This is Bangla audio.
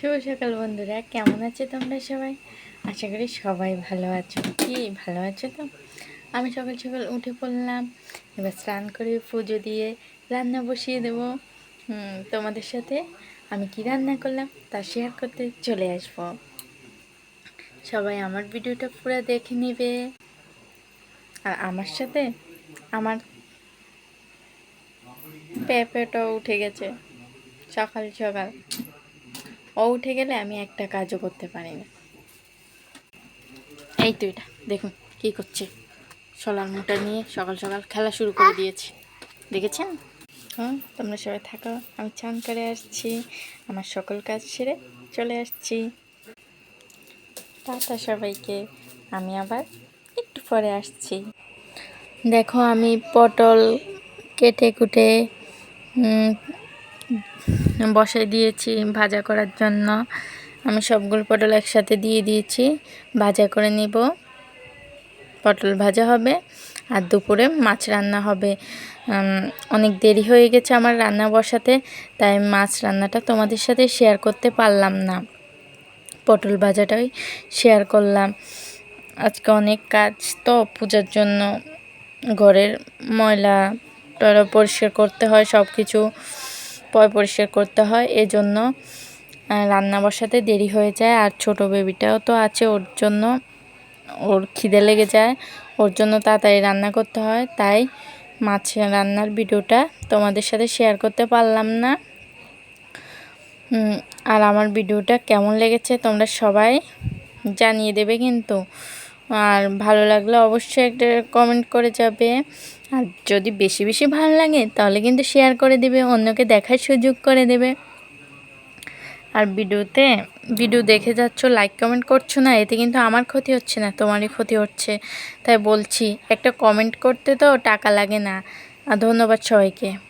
শুভ সকাল বন্ধুরা, কেমন আছো তোমরা সবাই? আশা করি সবাই ভালো আছো। কি, ভালো আছো তো? আমি সকাল সকাল উঠে পড়লাম, এবার স্নান করে পুজো দিয়ে রান্না বসিয়ে দেবো। তোমাদের সাথে আমি কি রান্না করলাম তা শেয়ার করতে চলে আসব। সবাই আমার ভিডিওটা পুরো দেখে নেবে। আর আমার সাথে আমার পেঁপেটাও উঠে গেছে সকাল সকাল। ও উঠে গেলে আমি একটা কাজও করতে পারি না এই তো এটা, দেখুন কি করছে। সলার মোটা নিয়ে সকাল সকাল খেলা শুরু করে দিয়েছে। দেখেছেন? হ্যাঁ তোমরা সবাই থাকো, আমি চান করে আসছি, আমার সকল কাজ সেরে চলে আসছি। টাটা সবাইকে, আমি আবার একটু পরে আসছি। দেখো আমি পটল কেটে কুটে বসাই দিয়েছি ভাজা করার জন্য। আমি সবগুলো পটল একসাথে দিয়ে দিয়েছি। ভাজা করে নিব। পটল ভাজা হবে আর দুপুরে মাছ রান্না হবে। অনেক দেরি হয়ে গেছে আমার রান্না বসাতে, তাই মাছ রান্নাটা তোমাদের সাথে শেয়ার করতে পারলাম না। পটল ভাজাটাই শেয়ার করলাম। আজকে অনেক কাজ তো, পূজার জন্য ঘরের ময়লা টয়লা পরিষ্কার করতে হয় সব কিছু পয় পরিষ্কার করতে হয়। এজন্য রান্না বসাতে দেরি হয়ে যায়। আর ছোট বেবিটাও তো আছে, ওর জন্য, ওর খিদে লেগে যায়। ওর জন্য তাড়াতাড়ি রান্না করতে হয়। তাই মাছ রান্নার ভিডিওটা তোমাদের সাথে শেয়ার করতে পারলাম না। আর আমার ভিডিওটা কেমন লেগেছে তোমরা সবাই জানিয়ে দেবে কিন্তু। আর ভালো লাগলে অবশ্যই একটা কমেন্ট করে যাবে। আর যদি বেশি বেশি ভালো লাগে, তাহলে কিন্তু শেয়ার করে দেবে, অন্যকে দেখার সুযোগ করে দেবে। আর ভিডিওতে, ভিডিও দেখে যাচ্ছ লাইক কমেন্ট করছ না, এতে কিন্তু আমার ক্ষতি হচ্ছে না, তোমারই ক্ষতি হচ্ছে। তাই বলছি, একটা কমেন্ট করতে তো টাকা লাগে না। ধন্যবাদ সবাইকে।